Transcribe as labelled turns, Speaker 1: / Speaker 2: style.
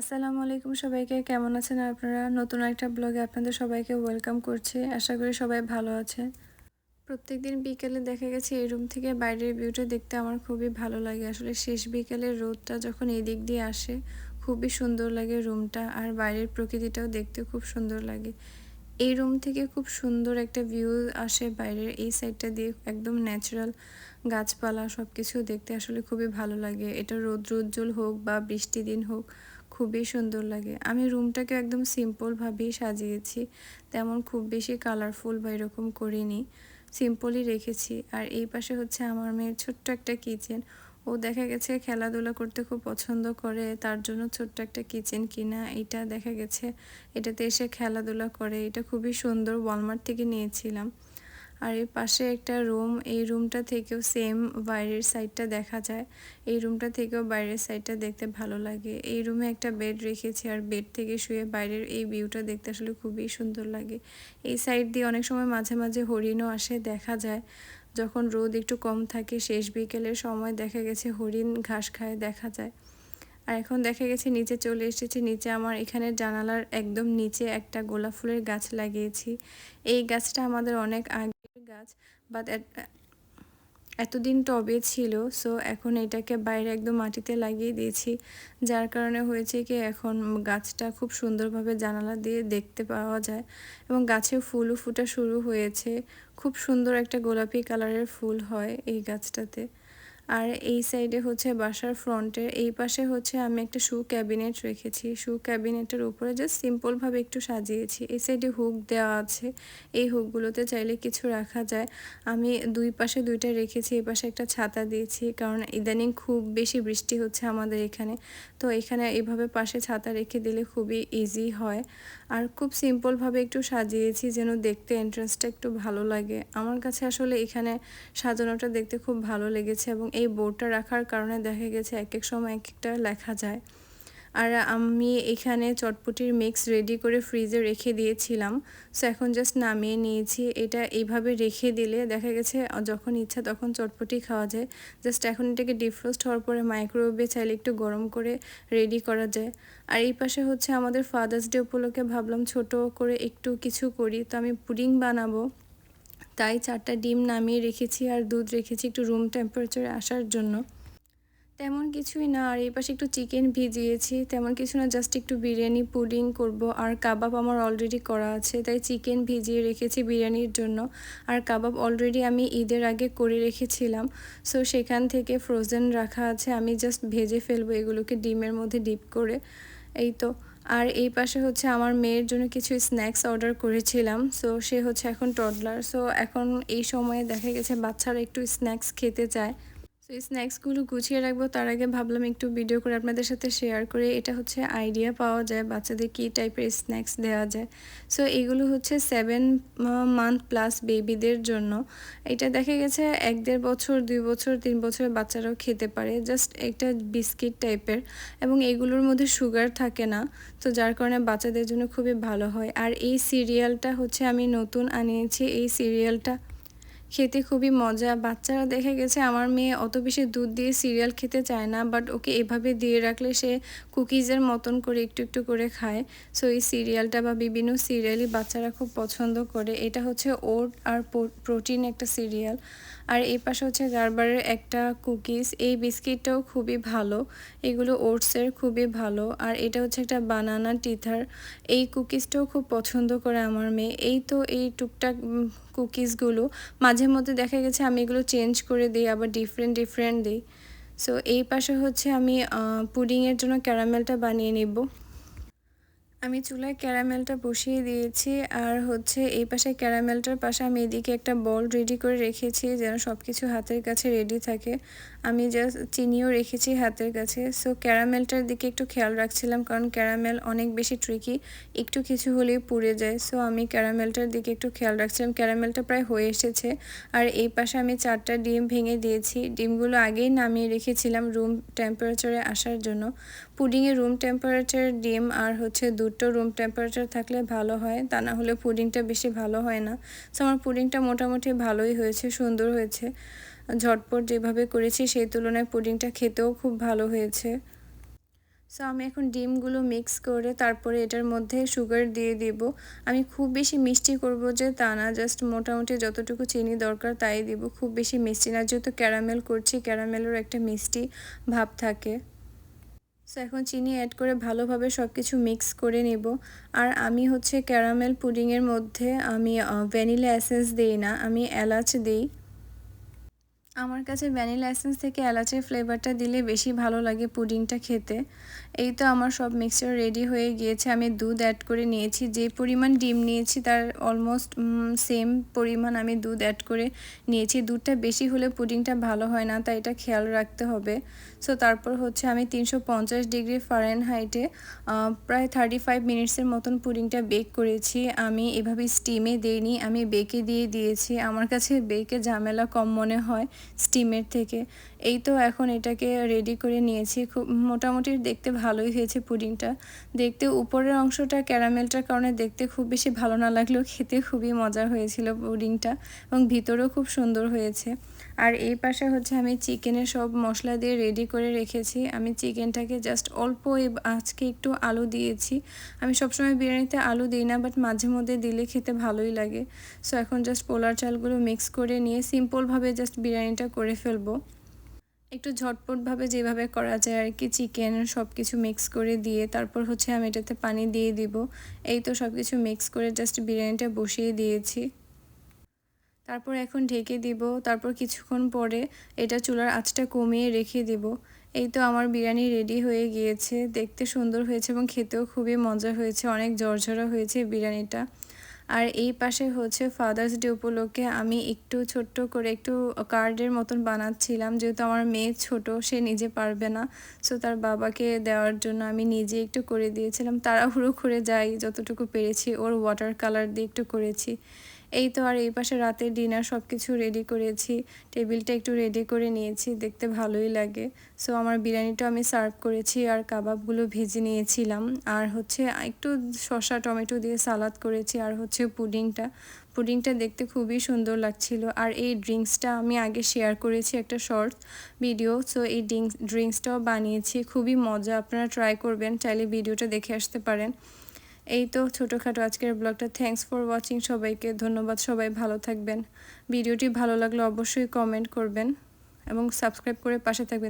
Speaker 1: আসসালামু আলাইকুম সবাইকে। কেমন আছেন আপনারা? নতুন একটা ব্লগে আপনাদের সবাইকে ওয়েলকাম করছি। আশা করি সবাই ভালো আছে প্রত্যেক দিন বিকেলে দেখা গেছে এই রুম থেকে বাইরের ভিউটা দেখতে আমার খুবই ভালো লাগে। আসলে শেষ বিকেলের রোদটা যখন এই দিক দিয়ে আসে, খুবই সুন্দর লাগে রুমটা আর বাইরের প্রকৃতিটাও দেখতে খুব সুন্দর লাগে। এই রুম থেকে খুব সুন্দর একটা ভিউ আসে বাইরের এই সাইডটা দিয়ে। একদম ন্যাচারাল গাছপালা সব কিছু দেখতে আসলে খুবই ভালো লাগে। এটা রৌদ্র উজ্জ্বল হোক বা বৃষ্টি দিন হোক খুবই সুন্দর লাগে। আমি রুমটাকে একদম সিম্পলভাবেই সাজিয়েছি। তেমন খুব বেশি কালারফুল বা এরকম করিনি। সিম্পলই রেখেছি। আর এই পাশে হচ্ছে আমার মেয়ের ছোট্ট একটা কিচেন ও দেখা গেছে খেলাধুলা করতে খুব পছন্দ করে। তার জন্য ছোট্ট একটা কিচেন কিনা এটা দেখা গেছে। এটাতে এসে খেলাধুলা করে। এটা খুবই সুন্দর। ওয়ালমার্ট থেকে নিয়েছিলাম। আর এর পাশে একটা রুম, এই রুমটা থেকেও সেম বাইরের সাইডটা দেখা যায়। এই রুমটা থেকেও বাইরের সাইডটা দেখতে ভালো লাগে। এই রুমে একটা বেড রেখেছি আর বেড থেকে শুয়ে বাইরের এই ভিউটা দেখতে আসলে খুবই সুন্দর লাগে। এই সাইড দিয়ে অনেক সময় মাঝে মাঝে হরিণও আসে, দেখা যায়। যখন রোদ একটু কম থাকে, শেষ বিকেলের সময় দেখা গেছে হরিণ ঘাস খায়, দেখা যায়। আর এখন দেখা গেছে নিচে চলে এসেছে, নিচে আমার এখানে জানালার একদম নিচে একটা গোলাপ ফুলের গাছ লাগিয়েছি। এই গাছটা আমাদের অনেক আগে গাছ বাট এতদিন টবে ছিল সো এখন এটাকে বাইরে একদম মাটিতে লাগিয়ে দিয়েছি, যার কারণে হয়েছে কি এখন গাছটা খুব সুন্দরভাবে জানালা দিয়ে দেখতে পাওয়া যায় এবং গাছে ফুলও ফুটা শুরু হয়েছে। খুব সুন্দর একটা গোলাপি কালারের ফুল হয় এই গাছটাতে। আর এই সাইডে হচ্ছে বাসার ফ্রন্টের, এই পাশে হচ্ছে আমি একটা শু ক্যাবিনেট রেখেছি। শু ক্যাবিনেটের উপরে জাস্ট সিম্পলভাবে একটু সাজিয়েছি। এই সাইডে হুক দেওয়া আছে। এই হুকগুলোতে চাইলে কিছু রাখা যায়। আমি দুই পাশে দুইটা রেখেছি, এই পাশে একটা ছাতা দিয়েছি কারণ ইদানিং খুব বেশি বৃষ্টি হচ্ছে আমাদের এখানে। তো এখানে এভাবে পাশে ছাতা রেখে দিলে খুবই ইজি হয়। আর খুব সিম্পলভাবে একটু সাজিয়েছি যেন দেখতে এন্ট্রান্সটা একটু ভালো লাগে। আমার কাছে আসলে এখানে সাজানোটা দেখতে খুব ভালো লেগেছে এবং এই বোর্ডটা রাখার কারণে দেখা গেছে এক এক সময় এক একটা লেখা যায়। আর আমি এখানে চটপটির মিক্স রেডি করে ফ্রিজে রেখে দিয়েছিলাম। সো এখন জাস্ট নামিয়ে নিয়েছি। এটা এইভাবে রেখে দিলে দেখা গেছে, যখন ইচ্ছা তখন চটপটি খাওয়া যায়। জাস্ট এখন এটাকে ডিফ্রোস্ট হওয়ার পরে মাইক্রোওয়েভে চাইলে একটু গরম করে রেডি করা যায়। আর এই পাশে হচ্ছে আমাদের ফাদার্স ডে উপলক্ষে ভাবলাম ছোট করে একটু কিছু করি। তো আমি পুডিং বানাবো। তাই চারটা ডিম নামিয়ে রেখেছি আর দুধ রেখেছি একটু রুম টেম্পারেচারে আসার জন্য। তেমন কিছুই না, আর এই পাশে একটু চিকেন ভিজিয়েছি। তেমন কিছু না জাস্ট একটু বিরিয়ানি পুডিং করব। আর কাবাব আমার অলরেডি করা আছে, তাই চিকেন ভিজিয়ে রেখেছি বিরিয়ানির জন্য। আর কাবাব অলরেডি আমি ঈদের আগে করে রেখেছিলাম। সো সেখান থেকে ফ্রোজেন রাখা আছে, আমি জাস্ট ভেজে ফেলব এগুলোকে ডিমের মধ্যে ডিপ করে। এই তো। আর এই পাশে হচ্ছে আমার মেয়ের জন্য কিছু স্ন্যাক্স অর্ডার করেছিলাম। সো সে হচ্ছে এখন টডলার সো এখন এই সময়ে দেখা গেছে বাচ্চারা একটু স্ন্যাক্স খেতে চায়। তো এই স্ন্যাক্সগুলো গুছিয়ে রাখব, তার আগে ভাবলাম একটু ভিডিও করে আপনাদের সাথে শেয়ার করে। এটা হচ্ছে আইডিয়া পাওয়া যায় বাচ্চাদের কী টাইপের স্ন্যাক্স দেওয়া যায়। সো এগুলো হচ্ছে সেভেন মান্থ প্লাস বেবিদের জন্য। এটা দেখা গেছে এক দেড় বছর, দুই বছর, তিন বছরের বাচ্চারাও খেতে পারে। জাস্ট একটা বিস্কিট টাইপের এবং এগুলোর মধ্যে সুগার থাকে না। তো যার কারণে বাচ্চাদের জন্য খুবই ভালো হয়। আর এই সিরিয়ালটা হচ্ছে আমি নতুন আনিয়েছি। এই সিরিয়ালটা খেতে খুবই মজা। বাচ্চারা দেখে গেছে আমার মেয়ে অত বেশি দুধ দিয়ে সিরিয়াল খেতে চায় না বাট ওকে এভাবে দিয়ে রাখলে সে কুকিজের মতন করে একটু একটু করে খায়। সো এই সিরিয়ালটা বা বিভিন্ন সিরিয়ালই বাচ্চারা খুব পছন্দ করে। এটা হচ্ছে ওট আর প্রোটিন একটা সিরিয়াল। আর এই পাশে হচ্ছে গারবারের একটা কুকিজ এই বিস্কিটটাও খুবই ভালো। এগুলো ওটসের খুবই ভালো। আর এটা হচ্ছে একটা বানানা টিথার এই কুকিজটাও খুব পছন্দ করে আমার মেয়ে। এই তো এই টুকটাক কুকিজগুলো মাঝে মধ্যে দেখা গেছে আমি এগুলো চেঞ্জ করে দিই, আবার ডিফারেন্ট ডিফারেন্ট দিই। সো এই পাশে হচ্ছে আমি পুডিংয়ের জন্য ক্যারামেলটা বানিয়ে নেব। আমি চুলায় ক্যারামেলটা বসিয়ে দিয়েছি আর হচ্ছে এই পাশে ক্যারামেলটার পাশে আমি এদিকে একটা বল রেডি করে রেখেছি যেন সব কিছু হাতের কাছে রেডি থাকে। আমি জাস্ট চিনিও রেখেছি হাতের কাছে। সো ক্যারামেলটার দিকে একটু খেয়াল রাখছিলাম কারণ ক্যারামেল অনেক বেশি ট্রিকি একটু কিছু হলেই পুড়ে যায়। সো আমি ক্যারামেলটার দিকে একটু খেয়াল রাখছিলাম। ক্যারামেলটা প্রায় হয়ে এসেছে আর এই পাশে আমি চারটা ডিম ভেঙে দিয়েছি। ডিমগুলো আগেই নামিয়ে রেখেছিলাম রুম টেম্পারেচারে আসার জন্য। পুডিংয়ে রুম টেম্পারেচার ডিম আর হচ্ছে দুটো রুম টেম্পারেচার থাকলে ভালো হয়। তা না হলে পুডিংটা বেশি ভালো হয় না। সো আমার পুডিংটা মোটামুটি ভালোই হয়েছে, সুন্দর হয়েছে। ঝটপট যেভাবে করেছি সেই তুলনায় পুডিংটা খেতেও খুব ভালো হয়েছে। সো আমি এখন ডিমগুলো মিক্স করে তারপরে এটার মধ্যে সুগার দিয়ে দিব। আমি খুব বেশি মিষ্টি করব যে তা না জাস্ট মোটামুটি যতটুকু চিনি দরকার তাই দিব। খুব বেশি মিষ্টি না, যেহেতু ক্যারামেল করছি ক্যারামেলেরও একটা মিষ্টি ভাব থাকে। সো এখন চিনি অ্যাড করে ভালোভাবে সব কিছু মিক্স করে নেব। আর আমি হচ্ছে ক্যারামেল পুডিংয়ের মধ্যে আমি ভ্যানিলা এসেন্স দিই না, আমি এলাচ দিই। আমার কাছে ভ্যানিলা এসেন্স থেকে এলাচের ফ্লেভারটা দিলে বেশি ভালো লাগে পুডিংটা খেতে। এই তো আমার সব মিক্সচার রেডি হয়ে গিয়েছে। আমি দুধ অ্যাড করে নিয়েছি। যে পরিমাণ ডিম নিয়েছি তার অলমোস্ট সেম পরিমাণ আমি দুধ অ্যাড করে নিয়েছি। দুধটা বেশি হলে পুডিংটা ভালো হয় না, তাই এটা খেয়াল রাখতে হবে। সো তারপর হচ্ছে আমি তিনশো পঞ্চাশ ডিগ্রি ফারেন হাইটে প্রায় থার্টি ফাইভ মিনিটসের মতন পুডিংটা বেক করেছি। আমি এভাবে স্টিমে দিইনি, আমি বেকে দিয়ে দিয়েছি। আমার কাছে বেকে ঝামেলা কম মনে হয়। স্টিমের থেকে। এই তো এখন এটাকে রেডি করে নিয়েছি। খুব মোটামুটি দেখতে ভালোই হয়েছে পুডিংটা। দেখতে উপরের অংশটা ক্যারামেলটার কারণে দেখতে খুব বেশি ভালো না লাগলেও খেতে খুবই মজা হয়েছিল পুডিংটা এবং ভিতরেও খুব সুন্দর হয়েছে। আর এই পাশে হচ্ছে আমি চিকেনের সব মশলা দিয়ে রেডি করে রেখেছি। আমি চিকেনটাকে জাস্ট অল্প আজকে একটু আলু দিয়েছি। আমি সবসময় বিরিয়ানিতে আলু দিই না বাট মাঝে মধ্যে দিলে খেতে ভালোই লাগে। সো এখন জাস্ট পোলার চালগুলো মিক্স করে নিয়ে সিম্পলভাবে জাস্ট বিরিয়ানিটা করে ফেলব। একটু ঝটপটভাবে যেভাবে করা যায় আর কি চিকেন সব কিছু মিক্স করে দিয়ে তারপর হচ্ছে আমি এটাতে পানি দিয়ে দিব। এই তো সব কিছু মিক্স করে জাস্ট বিরিয়ানিটা বসিয়ে দিয়েছি। তারপর এখন ঢেকে দিব, তারপর কিছুক্ষণ পরে এটা চুলার আঁচটা কমিয়ে রেখে দিব। এই তো আমার বিরিয়ানি রেডি হয়ে গিয়েছে, দেখতে সুন্দর হয়েছে এবং খেতেও খুবই মজা হয়েছে, অনেক ঝরঝরা হয়েছে বিরিয়ানিটা। আর এই পাশে হচ্ছে ফাদার্স ডে উপলক্ষে আমি একটু ছোট্ট করে একটু কার্ডের মতন বানাচ্ছিলাম, যেহেতু আমার মেয়ে ছোট, সে নিজে পারবে না। সো তার বাবাকে দেওয়ার জন্য আমি নিজে একটু করে দিয়েছিলাম, তাড়াহুড়ো করে যাই, যতটুকু পেরেছি ওর ওয়াটার কালার দিয়ে একটু করেছি। এই তো আর এই পাশে রাতের ডিনার সব কিছু রেডি করেছি। টেবিলটা একটু রেডি করে নিয়েছি, দেখতে ভালোই লাগে। সো আমার বিরিয়ানিটা আমি সার্ভ করেছি আর কাবাবগুলো ভেজে নিয়েছিলাম। আর হচ্ছে, একটু শসা, টমেটো দিয়ে সালাদ করেছি আর হচ্ছে পুডিংটা। পুডিংটা দেখতে খুবই সুন্দর লাগছিল। আর এই ড্রিঙ্কসটা আমি আগে শেয়ার করেছি একটা শর্ট ভিডিও সো এই ড্রিঙ্কস, ড্রিঙ্কসটাও বানিয়েছি। খুবই মজা, আপনারা ট্রাই করবেন, চাইলে ভিডিওটা দেখে আসতে পারেন। এই তো ছোটোখাটো আজকের ব্লগটা। থ্যাংকস ফর ওয়াচিং সবাইকে। ধন্যবাদ সবাই, ভালো থাকবেন। ভিডিওটি ভালো লাগলে অবশ্যই কমেন্ট করবেন এবং সাবস্ক্রাইব করে পাশে থাকবেন।